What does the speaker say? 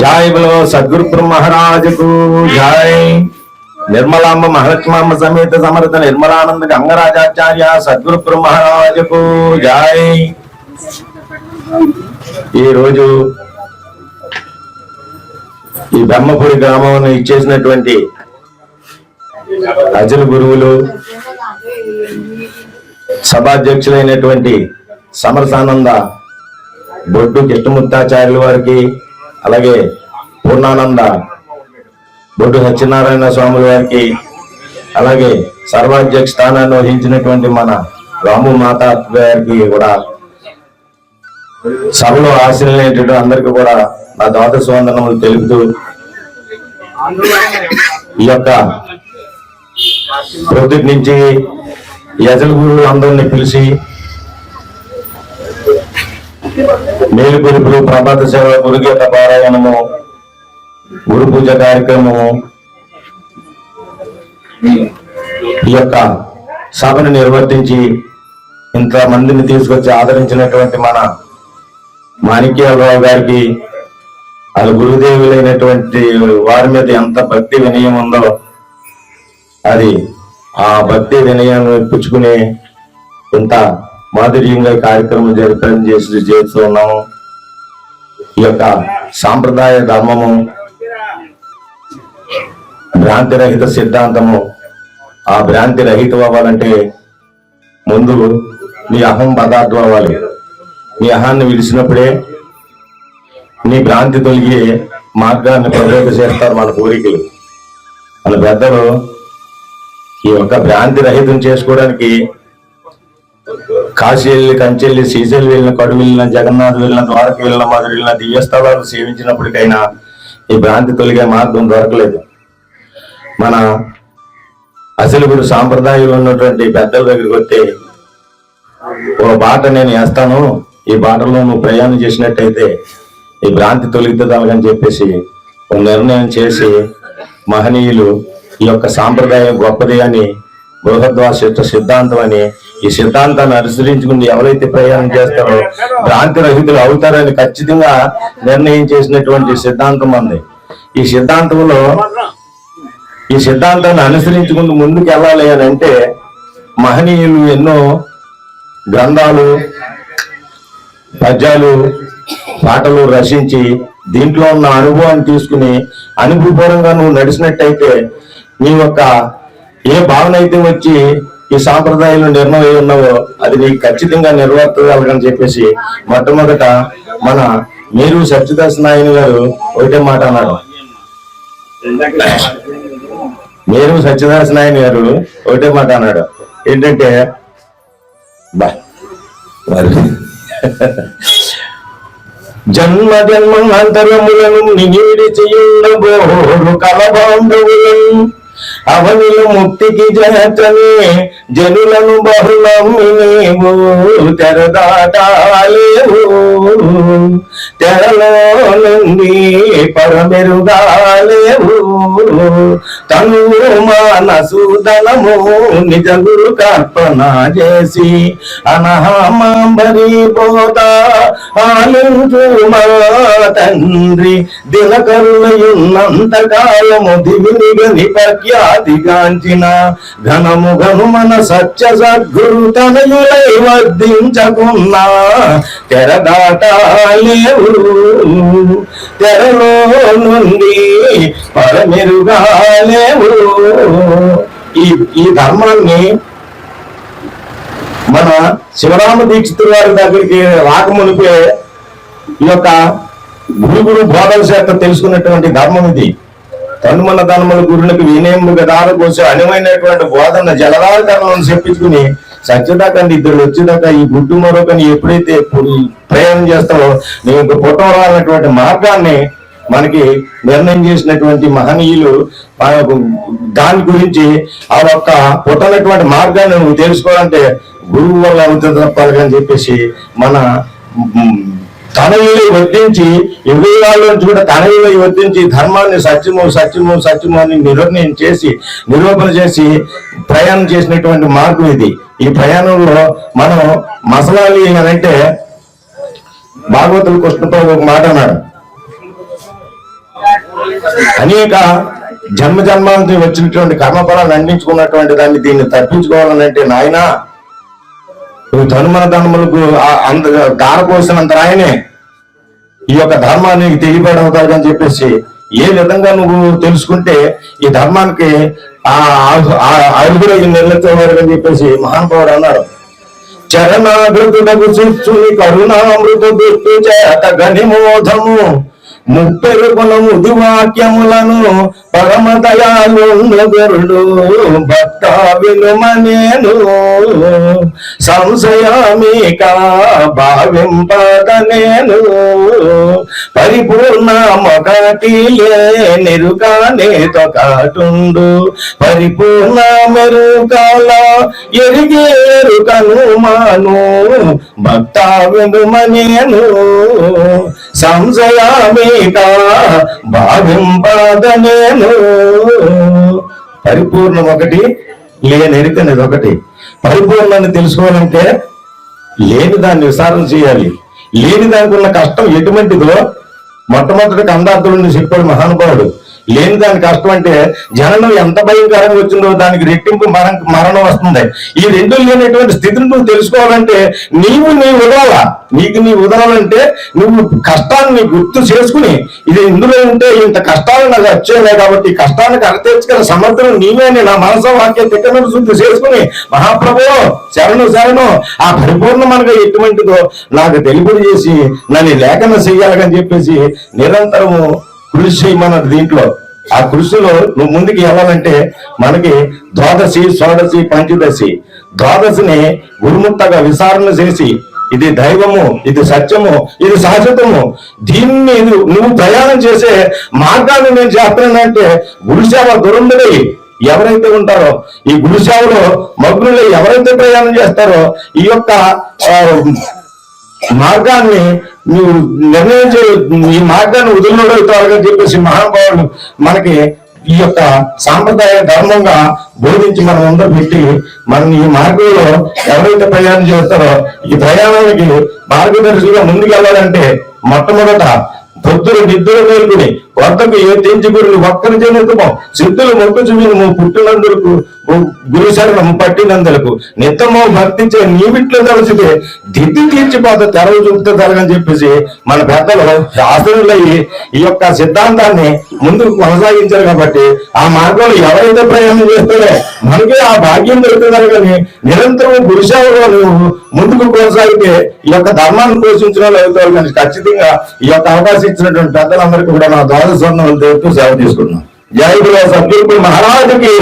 జై బలో సద్గురు మహారాజుకు జై నిర్మలాంబ మహాలక్ష్మాంబ సమేత సమర్థ నిర్మలానంద గంగరాజాచార్య సద్గురు మహారాజుకు జై ఈ రోజు ఈ బ్రహ్మపురి గ్రామంలో ఇచ్చేసినటువంటి అజల గురువులు సభాధ్యక్షులైనటువంటి సమరసానంద బొడ్డు కృష్ణముక్తాచార్యుల వారికి అలాగే పూర్ణానంద బొడ్డు సత్యనారాయణ స్వాముల వారికి అలాగే సర్వాధ్యక్ష స్థానాన్ని వహించినటువంటి మన రాము మాత గారికి కూడా సభలో ఆశీనులైనటువంటి అందరికీ కూడా నా ద్వాదశ వందనములు తెలుపుతూ ఈ యొక్క ప్రొద్దుటి నుంచి యజల గురువులు అందరినీ పిలిచి మేలు పిలుపులు ప్రభాత సేవ గురుగీత పారాయణము గురు పూజ కార్యక్రమము ఈ యొక్క సభను నిర్వర్తించి ఇంతమందిని తీసుకొచ్చి ఆదరించినటువంటి మన మాణిక్యాలరావు గారికి అది గురుదేవులైనటువంటి వారి మీద ఎంత భక్తి వినయం ఉందో అది ఆ భక్తి వినయాన్ని పుచ్చుకునే ఇంత మాధుర్యంగా కార్యక్రమం జరపడం చేసి చేస్తూ ఉన్నాము. ఈ యొక్క సాంప్రదాయ ధర్మము భ్రాంతి రహిత సిద్ధాంతము ఆ భ్రాంతి రహితం అవ్వాలంటే ముందు నీ అహం పదార్థం అవ్వాలి. నీ అహాన్ని విడిచినప్పుడే నీ భ్రాంతి తొలగి మార్గాన్ని ప్రవేశ చేస్తారు మన పూర్వీకులు మన పెద్దలు ఈ యొక్క భ్రాంతి రహితం చేసుకోవడానికి కాశీ వెళ్ళి కంచెల్లి శ్రీశైలి వెళ్ళిన కడు వెళ్ళిన జగన్నాథ్ వెళ్ళిన ద్వారక వెళ్ళిన మధుర వెళ్ళిన దివ్యస్థలాలు సేవించినప్పటికైనా ఈ భ్రాంతి తొలగే మార్గం దొరకలేదు. మన అసలు గురు సాంప్రదాయంలో ఉన్నటువంటి పెద్దల దగ్గరికి వస్తే ఓ బాట నేను వేస్తాను ఈ బాటలో నువ్వు ప్రయాణం చేసినట్టయితే ఈ భ్రాంతి తొలగిద్దాలని చెప్పేసి ఒక నిర్ణయం చేసి మహనీయులు ఈ యొక్క సాంప్రదాయం గొప్పది అని బృహద్వాస సిద్ధాంతం అని ఈ సిద్ధాంతాన్ని అనుసరించుకుని ఎవరైతే ప్రయాణం చేస్తారో భ్రాంతి రహితులు అవుతారని ఖచ్చితంగా నిర్ణయం చేసినటువంటి సిద్ధాంతం ఉంది. ఈ సిద్ధాంతంలో ఈ సిద్ధాంతాన్ని అనుసరించుకుంటూ ముందుకు వెళ్ళాలి అని అంటే మహనీయులు ఎన్నో గ్రంథాలు పద్యాలు పాటలు రచించి దీంట్లో ఉన్న అనుభవాన్ని తీసుకుని అనుభవపూర్వంగా నువ్వు నడిచినట్టయితే నీ యొక్క ఏ భావన అయితే వచ్చి ఈ సాంప్రదాయాలు నిర్ణయం ఉన్నావో అది నీకు ఖచ్చితంగా నిర్వర్తగలగని చెప్పేసి మొట్టమొదట మన మీరు సత్యదాస్ నాయని గారు ఒకటే మాట అన్నారు. మీరు సత్యదాస్ నాయని గారు ఒకటే మాట అన్నాడు. ఏంటంటే బా మరి. జన్మ అంతరములను నిగిడి చేయుండబోరు కలబాంధవులను అవనిలు ముక్తికి జనచని జనులను బహుళము తెరదాటాలేవు. తెరలో నుండి పరమెరుగాలేవు. తను మానసుదనము నిజ గురు కల్పన చేసి అనహమాంబరి పోత. ఆలించు మా తండ్రి దినకరులయున్నంత కాలము దివినిగని ప్రఖ్యాతిగాంచిన ఘనము మన సత్య సద్గురు తనయులై వర్ధించకున్నా. తెరదాటాలేవు తెరలో నుండి పరమెరుగాలేవు. ఈ ఈ ధర్మాన్ని మన శివరామ దీక్షితుల వారి దగ్గరికి రాకమునిపే ఈ యొక్క గురుగురు బోధల చేత తెలుసుకున్నటువంటి ధర్మం ఇది. తనుమల తనుమల గురులకు వినయముగా దారపోసి అనువైనటువంటి బోధన జలధారకరణను చెప్పించుకుని సత్యదాకా ఇద్దరు వచ్చేదాకా ఈ గుడ్డు మరొకని ఎప్పుడైతే ప్రయాణం చేస్తావో యొక్క పుట్టవరాలన్నటువంటి మార్గాన్ని మనకి నిర్ణయం చేసినటువంటి మహనీయులు దాని గురించి ఆ యొక్క పుట్టనటువంటి మార్గాన్ని నువ్వు తెలుసుకోవాలంటే గురువు వల్ల అవుతుంది తప్పాలి అని చెప్పేసి మన తనయులు వర్తించి ఇరవై నుంచి కూడా తనయులు వర్తించి ధర్మాన్ని సత్యము సత్యము సత్యము అని నిర్ణయం చేసి నిరూపణ చేసి ప్రయాణం చేసినటువంటి మార్గం ఇది. ఈ ప్రయాణంలో మనం మసలాలి అని అంటే భాగవతులు కృష్ణతో ఒక మాట అన్నాడు. అనేక జన్మ జన్మాలతో వచ్చినటువంటి కర్మఫలాన్ని అందించుకున్నటువంటి దాన్ని దీన్ని తప్పించుకోవాలని అంటే నాయనా నువ్వు తనుమన ధర్మలకు అంత దారపోసినంత ఆయనే ఈ యొక్క ధర్మాన్ని అని చెప్పేసి ఏ విధంగా నువ్వు తెలుసుకుంటే ఈ ధర్మానికి ఆ అరుగురై నిలచేవారు అని చెప్పేసి మహానుభావుడు అన్నారు. చరణాగృతుడకు శిష్యుని కరుణామృత దుష్టు చేత గనిమోధము ముప్పై ముది దువాక్యములను పరమ దయాలుండు భక్త వినుమనేను సంశయమిక భావింపద నేను పరిపూర్ణ మొగటి నెరుగానే తొకటుండు పరిపూర్ణ మెరుకాల ఎరిగేరు ఎరుకను మాను భక్త వినుమనేను సంశయామీక భావింపదనేను. పరిపూర్ణం ఒకటి లేనెరుకనేది ఒకటి. పరిపూర్ణాన్ని తెలుసుకోవాలంటే లేని దాన్ని విచారణ చేయాలి. లేని దానికి ఉన్న కష్టం ఎటువంటిదో మొట్టమొదటి అందార్థులను చెప్పాడు మహానుభావుడు. లేని దాని కష్టం అంటే జననం ఎంత భయంకరంగా వచ్చిందో దానికి రెట్టింపు మరణ మరణం వస్తుంది. ఈ రెండు లేనటువంటి స్థితిని నువ్వు తెలుసుకోవాలంటే నీవు నీ ఉదరాల నీకు నీ ఉదరాలంటే నువ్వు కష్టాన్ని గుర్తు చేసుకుని ఇది ఇందులో ఉంటే ఇంత కష్టాలు నాకు వచ్చేలే కాబట్టి కష్టానికి అరతీర్చగల సమర్థం నీవే అని నా మనసు వాక్యం తిక్కనట్టు శుద్ధి చేసుకుని మహాప్రభు శరణు శరణు ఆ పరిపూర్ణమనగా ఎటువంటిదో నాకు తెలుపుడు చేసి నన్ను లేఖన చెయ్యాలని చెప్పేసి నిరంతరము కృషి మన దీంట్లో. ఆ కృషిలో నువ్వు ముందుకు వెళ్ళాలంటే మనకి ద్వాదశి షోడశి పంచదశి. ద్వాదశిని గురుముత్తగా విచారణ చేసి ఇది దైవము ఇది సత్యము ఇది శాశ్వతము. దీన్ని నువ్వు ప్రయాణం చేసే మార్గాన్ని నేను చేస్తానంటే గురుసేవ దురందరి ఎవరైతే ఉంటారో ఈ గురుసేవలో మగ్నులు ఎవరైతే ప్రయాణం చేస్తారో ఈ యొక్క ఆ, మార్గాన్ని నువ్వు నిర్ణయించే ఈ మార్గాన్ని వదిలినడుగుతారని చెప్పేసి మహానుభావులు మనకి ఈ యొక్క సాంప్రదాయ ధర్మంగా బోధించి మనం అందరూ పెట్టి మనం ఈ మార్గంలో ఎవరైతే ప్రయాణం చేస్తారో ఈ ప్రయాణానికి మార్గదర్శిగా ముందుకెళ్ళాలంటే మొట్టమొదట పొద్దులు నిద్ర మేలుకుని వద్దకు ఏ తెంచుకుని ఒక్కరి జనతము సిద్ధులు మొక్కు చూపిన పుట్టినందుకు గురు శరణం పట్టినందులకు నిత్యమో భక్తించే నీవిట్లో తలచితే దిద్ది తీర్చిపోతే తెరవ చూపుతే తరగని చెప్పేసి మన పెద్దలు శాస్త్రులయ్యి ఈ యొక్క సిద్ధాంతాన్ని ముందుకు కొనసాగించారు కాబట్టి ఆ మార్గంలో ఎవరైతే ప్రయాణం చేస్తారో మనకే ఆ భాగ్యం దొరుకుతారు కానీ నిరంతరం గురుసేవలో ముందుకు కొనసాగితే ఈ యొక్క ధర్మాన్ని పోషించిన వాళ్ళు అవుతారు కానీ ఖచ్చితంగా ఈ యొక్క అవకాశం ఇచ్చినటువంటి పెద్దలందరికీ కూడా నా ద్వాదశ స్వర్ణం సేవ తీసుకున్నాను జై గురు సద్గురు మహారాజుకి